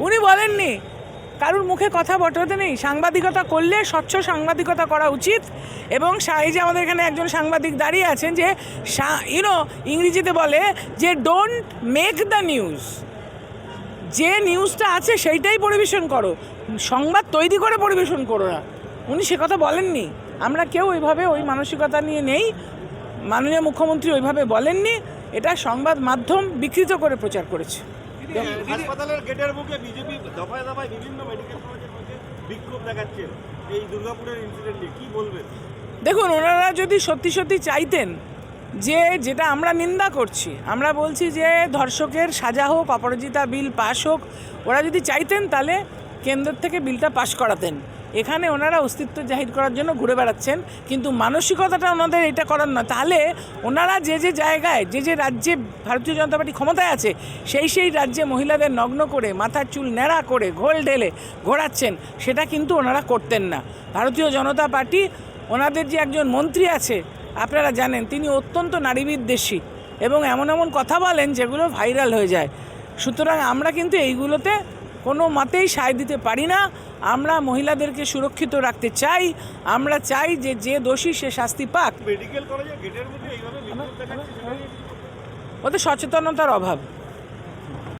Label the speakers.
Speaker 1: উনি বলেননি, কারুর মুখে কথা বটাতে নেই। সাংবাদিকতা করলে স্বচ্ছ সাংবাদিকতা করা উচিত। এবং এই যে আমাদের এখানে একজন সাংবাদিক দাঁড়িয়ে আছেন যে ইউনো ইংরেজিতে বলে যে ডোন্ট মেক দ্য নিউজ যে নিউজটা আছে সেইটাই পরিবেশন করো। সংবাদ তৈরি করে পরিবেশন করো না। উনি সে কথা বলেননি। আমরা কেউ ওইভাবে ওই মানসিকতা নিয়ে নেই। মাননীয় মুখ্যমন্ত্রী ওইভাবে বলেননি। এটা সংবাদ মাধ্যম বিকৃত করে প্রচার করেছে।
Speaker 2: হাসপাতালের গেটের মুখে বিজেপি দফায় দফায় বিভিন্ন মেডিকেল কলেজের মধ্যে বিক্ষোভ দেখাচ্ছেন এই দুর্গাপুরের ইনসিডেন্ট নিয়ে। কি বলবেন?
Speaker 1: দেখুন ওনারা যদি সত্যি সত্যি চাইতেন যে যেটা আমরা নিন্দা করছি আমরা বলছি যে ধর্ষকের সাজা হোক অপরাজিতা বিল পাশ হোক ওরা যদি চাইতেন তাহলে কেন্দ্র থেকে বিলটা পাশ করাতেন। এখানে ওনারা অস্তিত্ব জাহির করার জন্য ঘুরে বেড়াচ্ছেন, কিন্তু মানসিকতাটা ওনাদের এটা করার না তাহলে ওনারা যে যে জায়গায়, যে যে রাজ্যে ভারতীয় জনতা পার্টি ক্ষমতায় আছে, সেই সেই রাজ্যে মহিলাদের নগ্ন করে, মাথার চুল ন্যাড়া করে, ঘোল ঢেলে ঘোরাচ্ছেন, সেটা কিন্তু ওনারা করতেন না। ভারতীয় জনতা পার্টি ওনাদের যে একজন মন্ত্রী আছে, আপনারা জানেন, তিনি অত্যন্ত নারীবিদ্বেষী এবং এমন এমন কথা বলেন যেগুলো ভাইরাল হয়ে যায়। সুতরাং আমরা কিন্তু এইগুলোতে কোনো মতেই সায় দিতে পারি না। আমরা মহিলাদেরকে সুরক্ষিত রাখতে চাই। আমরা চাই যে যে দোষী সে শাস্তি পাক।
Speaker 2: মেডিকেল কলেজের গেটের মধ্যে এইভাবে?
Speaker 1: ওদের সচেতনতার অভাব।